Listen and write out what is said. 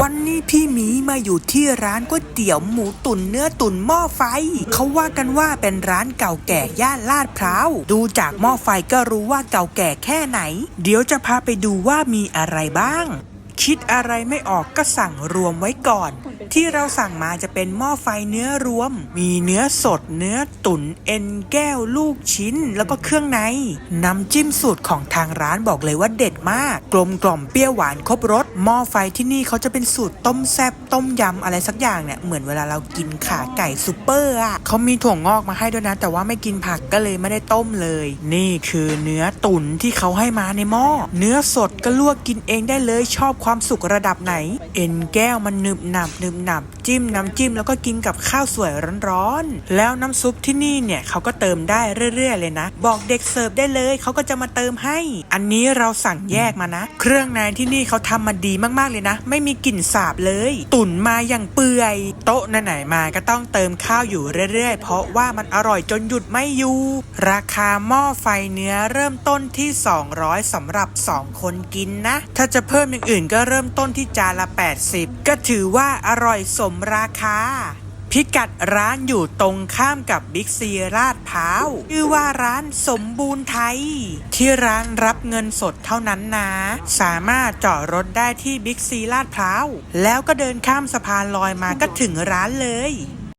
วันนี้พี่หมีมาอยู่ที่ร้านก๋วยเตี๋ยวหมูตุ๋นเนื้อตุ๋นหม้อไฟ เขาว่ากันว่าเป็นร้านเก่าแก่ย่านลาดพร้าว ดูจากหม้อไฟก็รู้ว่าเก่าแก่แค่ไหน เดี๋ยวจะพาไปดูว่ามีอะไรบ้าง คิดอะไรไม่ออกก็สั่งรวมไว้ก่อน ที่เราสั่งมาจะเป็นหม้อไฟเนื้อรวม มีเนื้อสดเนื้อตุ๋นเอ็นแก้วลูกชิ้น แล้วก็เครื่องในน้ำจิ้มสูตรของทางร้านบอกเลยว่าเด็ดมาก กลมกล่อมเปรี้ยวหวานครบรสหม้อไฟที่นี่เขาจะเป็นสูตรต้มแซบต้มยำอะไรสักอย่างเนี่ยเหมือนเวลาเรากินขาไก่ซูเปอร์อะเขามีถั่วงอกมาให้ด้วยนะ แต่ว่าไม่กินผักก็เลยไม่ได้ต้มเลย นี่คือเนื้อตุ๋นที่เขาให้มาในหม้อเนื้อสดก็ลวกกินเองได้เลยชอบความสุกระดับไหน เอ็นแก้วมันหนึบหนับหนึบหนับ จิ้มน้ำจิ้มแล้วก็กินกับข้าวสวยร้อนๆ แล้วน้ำซุปที่นี่เนี่ยเขาก็เติมได้เรื่อยๆ เลยนะ บอกเด็กเสิร์ฟได้เลยเขาก็จะมาเติมให้ อันนี้เราสั่งแยกมานะ เครื่องในที่นี่เขาทำมาดีมากๆเลยนะ ไม่มีกลิ่นสาบเลย ตุ๋นมาอย่างเปื่อย โต๊ะไหนๆมาก็ต้องเติมข้าวอยู่เรื่อยๆ เพราะว่ามันอร่อยจนหยุดไม่อยู่ ราคาหม้อไฟเนื้อเริ่มต้นที่ 200สำหรับ 2 คนกินนะ ถ้าจะเพิ่มอย่างอื่นก็เริ่มต้นที่จานละ 80 ก็ถือว่าอร่อยสมราคา พิกัดร้านอยู่ตรงข้ามกับบิ๊กซีลาดพร้าวชื่อว่าร้านสมบูรณ์ไทย ที่ร้านรับเงินสดเท่านั้นนะ สามารถจอดรถได้ที่บิ๊กซีลาดพร้าวแล้วก็เดินข้ามสะพานลอยมาก็ถึงร้านเลย